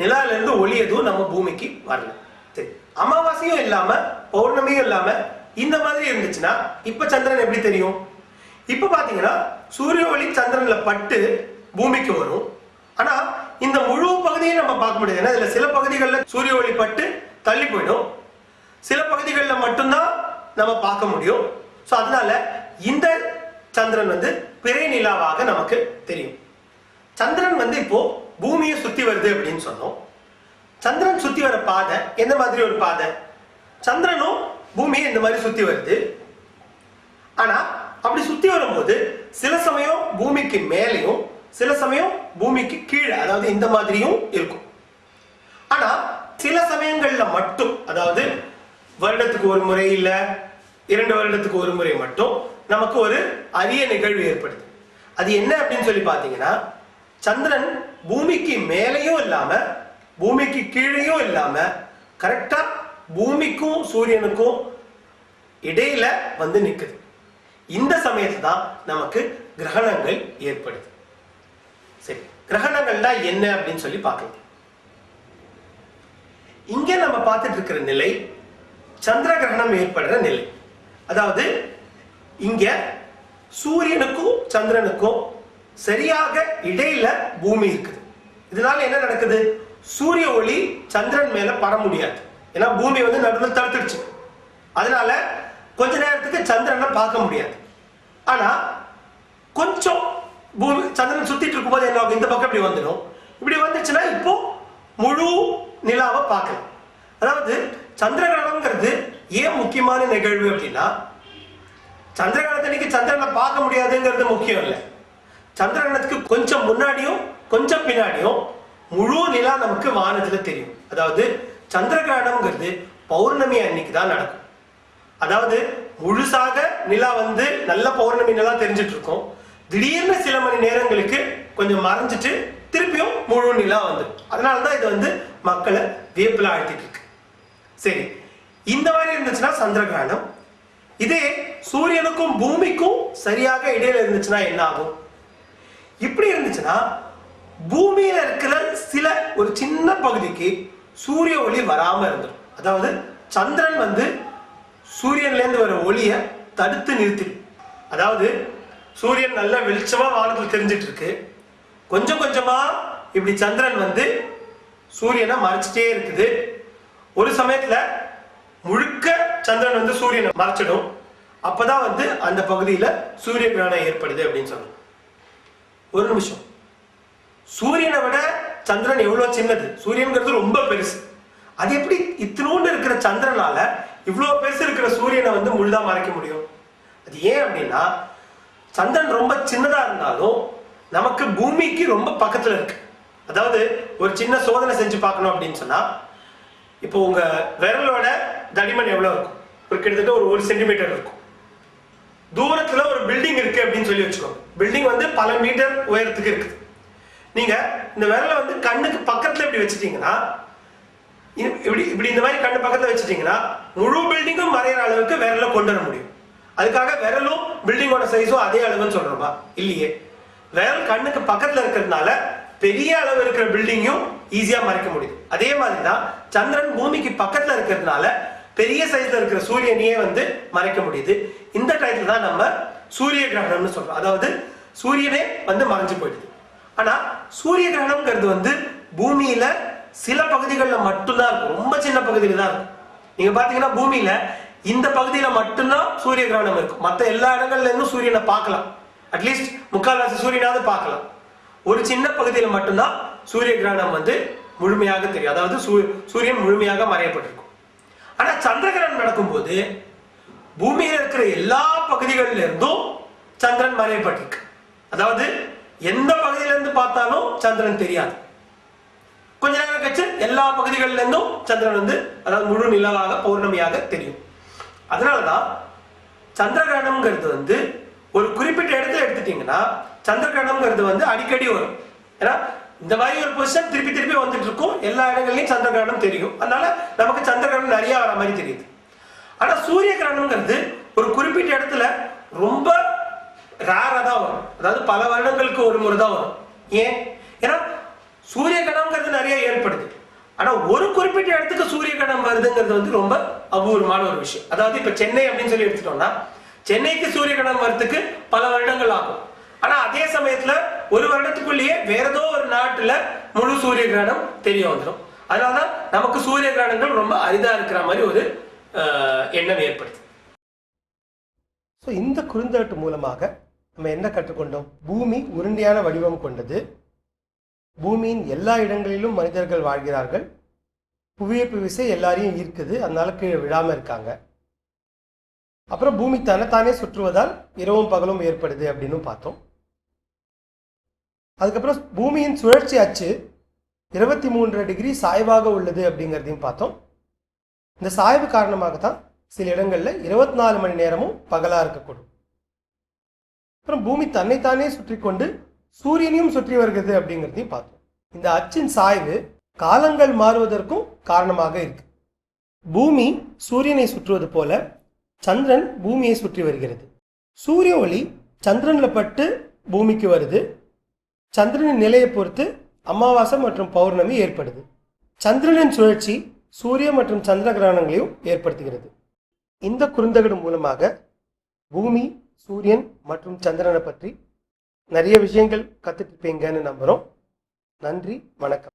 நிலால இருந்து ஒளி எதுவும் நம்ம பூமிக்கு வரல. சரி. அமாவாசையும் இல்லாம பௌர்ணமியும் இல்லாம இந்த மாதிரி இருந்துச்சுன்னா இப்ப சந்திரன் எப்படி தெரியும்? இப்ப பாத்தீங்கன்னா சூரிய ஒளி சந்திரன்ல பட்டு பூமிக்கு வரும். ஆனா இந்த முழு பகுதியும் நம்ம பார்க்க முடியாது. ஏன்னா இதுல சில பகுதிகளில் சூரிய ஒளி பட்டு தள்ளி போயிடும். சில பகுதிகளில் மட்டும்தான் நம்ம பார்க்க முடியும். ஸோ அதனால இந்த சந்திரன் வந்து பிறை நிலாவாக நமக்கு தெரியும். சந்திரன் வந்து இப்போ பூமியை சுத்தி வருது அப்படின்னு சொன்னோம். சந்திரன் சுத்தி வர பாதை எந்த மாதிரி ஒரு பாதை? சந்திரனும் பூமியை இந்த மாதிரி சுத்தி வருது. ஆனா அப்படி சுத்தி வரும்போது சில சமயம் பூமிக்கு மேலேயும் சில சமயம் பூமிக்கு கீழே அதாவது இந்த மாதிரியும் இருக்கும். ஆனா சில சமயங்கள்ல மட்டும் அதாவது வருடத்துக்கு ஒரு முறை இல்ல இரண்டு வருடத்துக்கு ஒரு முறை மட்டும் நமக்கு ஒரு அரிய நிகழ்வு ஏற்படுது. அது என்ன அப்படின்னு சொல்லி பார்த்தீங்கன்னா சந்திரன் பூமிக்கு மேலேயும் இல்லாம பூமிக்கு கீழேயும் இல்லாம கரெக்டா பூமிக்கும் சூரியனுக்கும் இடையில வந்து நிற்குது இந்த சமயத்துல தான் நமக்கு கிரகணங்கள் ஏற்படுது. சரி கிரகணங்கள்னா என்ன அப்படின்னு சொல்லி பார்க்கலாம். இங்க நம்ம பார்த்துட்டு இருக்கிற நிலை சந்திர கிரகணம் ஏற்படுற நிலை. அதாவது இங்க சூரியனுக்கும் சந்திரனுக்கும் சரியாக இடையில பூமி இருக்குது. இதனால என்ன நடக்குது? சூரிய ஒளி சந்திரன் மேல பட முடியாது. ஏன்னா பூமி வந்து நடுவில் தடுத்துடுச்சு. அதனால கொஞ்ச நேரத்துக்கு சந்திரனை பார்க்க முடியாது. ஆனா கொஞ்சம் பூமி சந்திரன் சுத்திட்டு இருக்கும்போது என்ன ஆகும்? இந்த பக்கம் இப்படி வந்துடும். இப்படி வந்துச்சுன்னா இப்போ முழு நிலாவை பார்க்கலாம். அதாவது சந்திரகிரகணம்ங்கிறது ஏன் முக்கியமான நிகழ்வு அப்படின்னா சந்திரகிரகத்தன்னைக்கு சந்திரனை பார்க்க முடியாதுங்கிறது முக்கியம் இல்லை. சந்திரகிரகணத்துக்கு கொஞ்சம் முன்னாடியும் கொஞ்சம் பின்னாடியும் முழு நிலா நமக்கு வானத்தில் தெரியும். அதாவது சந்திரகிரகணம்ங்கிறது பௌர்ணமி அன்னைக்கு தான் நடக்கும். அதாவது முழுசாக நிலா வந்து நல்ல பௌர்ணமி நிலா தெரிஞ்சிட்டு இருக்கும். திடீர்னு சில மணி நேரங்களுக்கு கொஞ்சம் மறைஞ்சிட்டு திருப்பியும் முழு நிலா வந்துடும் அதனால தான் இது வந்து மக்களை வியப்பில் ஆழ்த்திட்டு இருக்கு. சரி இந்த மாதிரி இருந்துச்சுன்னா சந்திரகிரகணம். இதே சூரியனுக்கும் பூமிக்கும் சரியாக இடையில இருந்துச்சுன்னா என்ன ஆகும்? இப்படி இருந்துச்சுன்னா பூமியில இருக்கிற சில ஒரு சின்ன பகுதிக்கு சூரிய ஒளி வராம இருந்துடும் அதாவது சந்திரன் வந்து சூரியன்லேருந்து வர ஒளியை தடுத்து நிறுத்திடும். அதாவது சூரியன் நல்ல வெளிச்சமா வானத்தில் தெரிஞ்சிட்டு இருக்கு கொஞ்சம் கொஞ்சமா இப்படி சந்திரன் வந்து சூரியனை மறைச்சிட்டே இருக்குது. ஒரு சமயத்துல முழுக்க சந்திரன் வந்து சூரியனை மறைச்சிடும். அப்பதான் வந்து அந்த பகுதியில சூரிய கிரகணம் ஏற்படுது அப்படின்னு சொல்லணும் ஒரு நிமிஷம். சூரியனை விட சந்திரன் எவ்வளவு சின்னது? சூரியன்கிறது ரொம்ப பெருசு. அது எப்படி இத்தினோண்டு இருக்கிற சந்திரனால இவ்வளவு பெருசு இருக்கிற சூரியனை வந்து முழுதா மறைக்க முடியும்? அது ஏன் அப்படின்னா சந்திரன் ரொம்ப சின்னதா இருந்தாலும் நமக்கு பூமிக்கு ரொம்ப பக்கத்துல இருக்கு. அதாவது ஒரு சின்ன சோதனை செஞ்சு பார்க்கணும் அப்படின்னு சொன்னா இப்போ உங்க விரலோட தடிமன் எவ்வளவு இருக்கும்? ஒரு கிட்டத்தட்ட ஒரு ஒரு சென்டிமீட்டர் இருக்கும். தூரத்துல ஒரு பில்டிங் இருக்கு அப்படின்னு சொல்லி வச்சுக்கோங்க பில்டிங் வந்து பல மீட்டர் உயரத்துக்கு இருக்குது. நீங்க இந்த விரலை வந்து கண்ணுக்கு பக்கத்துல இப்படி வச்சுட்டீங்கன்னா இப்படி இப்படி இந்த மாதிரி கண்ணு பக்கத்துல வச்சுட்டீங்கன்னா முழு பில்டிங்கும் மறையிற அளவுக்கு விரல கொண்டு வர முடியும். அதுக்காக விரலும் பில்டிங்கோட சைஸும் அதே அளவுன்னு சொல்றோமா? இல்லையே. விரல் கண்ணுக்கு பக்கத்துல இருக்கிறதுனால பெரிய அளவு இருக்கிற பில்டிங்கும் ஈஸியா மறைக்க முடியுது அதே மாதிரி தான் சந்திரன் பூமிக்கு பக்கத்துல இருக்கிறதுனால பெரிய சைஸ்ல இருக்கிற சூரியனையே வந்து மறைக்க முடியுது. இந்த டயத்துல தான் நம்ம சூரிய கிரகணம்னு சொல்றோம். அதாவது சூரியனே வந்து மறைஞ்சு போயிடுது. ஆனா சூரிய கிரகணம்ங்கிறது வந்து பூமியில சில பகுதிகளில் மட்டும்தான் இருக்கும். ரொம்ப சின்ன பகுதியில் தான் இருக்கும். நீங்க பாத்தீங்கன்னா பூமியில இந்த பகுதியில மட்டும்தான் சூரிய கிரகணம் இருக்கும். மற்ற எல்லா இடங்கள்ல இருந்தும் சூரியனை பார்க்கலாம். அட்லீஸ்ட் முக்கால்வாசி சூரியனாவது பார்க்கலாம். ஒரு சின்ன பகுதியில் மட்டும்தான் சூரிய கிரகணம் வந்து முழுமையாக தெரியும். அதாவது சூ- சூரியன் முழுமையாக மறையப்பட்டிருக்கும். ஆனா சந்திர கிரகணம் நடக்கும்போது பூமியில் இருக்கிற எல்லா பகுதிகளில இருந்தும் சந்திரன் மறையப்பட்டிருக்கு. அதாவது எந்த பகுதியிலிருந்து பார்த்தாலும் சந்திரன் தெரியாது. கொஞ்ச நேரம் கழிச்சு எல்லா பகுதிகளிலிருந்தும் சந்திரன் வந்து அதாவது முழு நிலவாக பௌர்ணமியாக தெரியும். அதனாலதான் சந்திர கிரகணம்ங்கிறது வந்து ஒரு குறிப்பிட்ட இடத்துல எடுத்துட்டீங்கன்னா சந்திர கிரகணம்ங்கிறது வந்து அடிக்கடி வரும். ஏன்னா இந்த மாதிரி ஒரு பொசிஷன் திருப்பி திருப்பி வந்துட்டு இருக்கும். எல்லா இடங்கள்லயும் சந்திர கிரகணம் தெரியும். அதனால நமக்கு சந்திர கிரகணம் நிறைய வர மாதிரி தெரியுது. ஆனா சூரிய கிரகணம்ங்கிறது ஒரு குறிப்பிட்ட இடத்துல ரொம்ப ரேரா தான் வரும். அதாவது பல வருடங்களுக்கு ஒரு முறை தான் வரும். ஏன்? ஏன்னா சூரிய கிரகணம்ங்கிறது நிறைய ஏற்படுது. ஆனா ஒரு குறிப்பிட்ட இடத்துக்கு சூரிய கிரகணம் வருதுங்கிறது வந்து ரொம்ப அபூர்வமான ஒரு விஷயம். அதாவது இப்ப சென்னை அப்படின்னு சொல்லி எடுத்துட்டோம்னா சென்னைக்கு சூரிய கிரகணம் வரதுக்கு பல வருடங்கள் ஆகும். ஆனா அதே சமயத்துல ஒரு வருடத்துக்குள்ளேயே வேற ஏதோ ஒரு நாட்டுல முழு சூரிய கிரகணம் தெரிய வந்துடும் அதனாலதான் நமக்கு சூரிய கிரகணங்கள் ரொம்ப அரிதா இருக்கிற மாதிரி ஒரு எண்ணம் ஏற்படுது ஸோ இந்த குறுந்தட்டு மூலமாக நம்ம என்ன கற்றுக்கொண்டோம்? பூமி உருண்டையான வடிவம் கொண்டது. பூமியின் எல்லா இடங்களிலும் மனிதர்கள் வாழ்கிறார்கள். புவியீர்ப்பு விசை எல்லாரையும் ஈர்க்குது. அதனால கீழே விழாமல் இருக்காங்க. அப்புறம் பூமி தன்னைத்தானே சுற்றுவதால் இரவும் பகலும் ஏற்படுது அப்படின்னு பார்த்தோம். அதுக்கப்புறம் பூமியின் சுழற்சி அச்சு இருபத்தி மூன்று டிகிரி சாய்வாக உள்ளது அப்படிங்கிறதையும் பார்த்தோம். இந்த சாய்வு காரணமாக தான் சில இடங்களில் இருபத்தி நாலு மணி நேரமும் பகலாக இருக்கக்கூடும். அப்புறம் பூமி தன்னைத்தானே சுற்றி கொண்டு சூரியனையும் சுற்றி வருகிறது அப்படிங்கிறதையும் பார்த்தோம். இந்த அச்சின் சாய்வு காலங்கள் மாறுவதற்கும் காரணமாக இருக்கு. பூமி சூரியனை சுற்றுவது போல சந்திரன் பூமியை சுற்றி வருகிறது. சூரிய ஒளி சந்திரனில் பட்டு பூமிக்கு வருது. சந்திரனின் நிலையை பொறுத்து அமாவாசை மற்றும் பௌர்ணமி ஏற்படுது. சந்திரனின் சுழற்சி சூரிய மற்றும் சந்திர கிரகணங்களையும் ஏற்படுத்துகிறது. இந்த குறுந்தகடு மூலமாக பூமி சூரியன் மற்றும் சந்திரனை பற்றி நிறைய விஷயங்கள் கற்றுட்டு இருப்பீங்கன்னு நம்புகிறோம் நன்றி வணக்கம்.